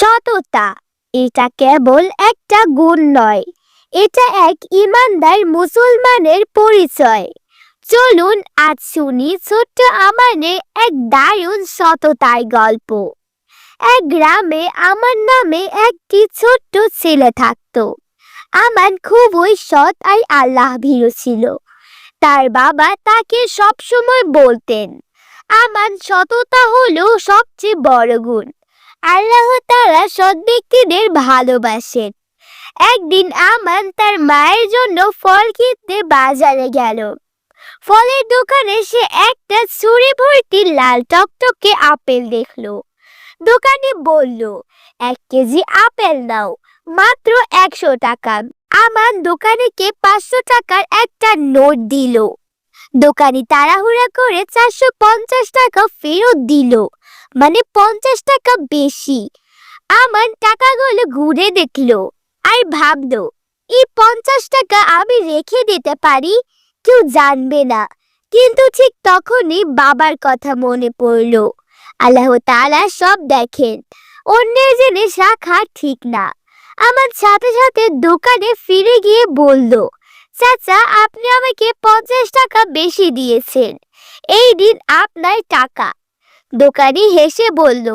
সততা। এটা কেবল একটা গুণ নয়, এটা এক ইমানদার মুসলমানের পরিচয়। চলুন আজ শুনি ছোট্ট আমানে এক দারুণ সততার গল্প। এক গ্রামে আমার নামে একটি ছোট্ট ছেলে থাকতো। আমার খুবই সৎ আর আল্লাহ ভীরু ছিল। তার বাবা তাকে সবসময় বলতেন আমার সততা হলো সবচেয়ে বড় গুণ। আল্লাহ তারা সৎ ব্যক্তিদের ভালোবাসেন। একদিন আমান তার মায়ের জন্য ফল কিনতে বাজারে গেল। ফলের দোকানে সে একটা ছুরি ভর্তি লাল টকটকে আপেল দেখল। দোকানে বলল, এক কেজি আপেল নাও, মাত্র একশো টাকা। আমান দোকানিকে পাঁচশো টাকার একটা নোট দিল। দোকানি তাড়াহুড়া করে চারশো পঞ্চাশ টাকা ফেরত দিল। মানে পঞ্চাশ টাকা বেশি। আমার টাকাগুলো ঘুরে দেখল আর ভাবলো, এই পঞ্চাশ টাকা আমি রেখে দিতে পারি? কেউ জানবে না। কিন্তু ঠিক তখনই বাবার কথা মনে পড়ল। আল্লাহ তাআলা সব দেখেন। অন্যের জিনিস রাখা ঠিক না। আমার সাথে সাথে দোকানে ফিরে গিয়ে বলল, চাচা, আপনি আমাকে পঞ্চাশ টাকা বেশি দিয়েছেন। এই দিন আপনার টাকা। দোকানি হেসে বলল,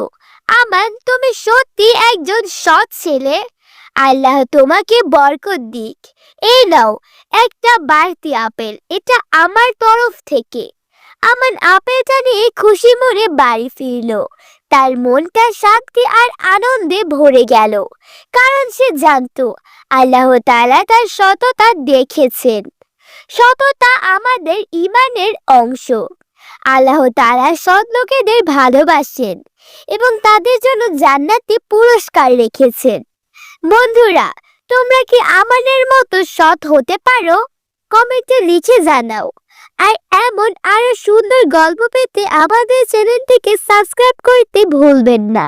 আমান, তুমি সত্যি একজন সৎ ছেলে? আল্লাহ তোমাকে বরকত দিক। এই নাও, একটা বাড়তি আপেল, এটা আমার তরফ থেকে। আমান আপেলটা নিয়ে খুশি মনে বাড়ি ফিরলো। তার মনটা শান্তি আর আনন্দে ভরে গেল, কারণ সে জানতো আল্লাহ তালা তার সততা দেখেছেন। সততা আমাদের ইমানের অংশ। আল্লাহ তারা সৎ লোকেদের ভালোবাসেন এবং তাদের জন্য জান্নাতি পুরস্কার রেখেছেন। বন্ধুরা, তোমরা কি আমাদের মতো সৎ হতে পারো? কমেন্টে লিখে জানাও। আর এমন আরও সুন্দর গল্প পেতে আমাদের চ্যানেলটিকে সাবস্ক্রাইব করতে ভুলবেন না।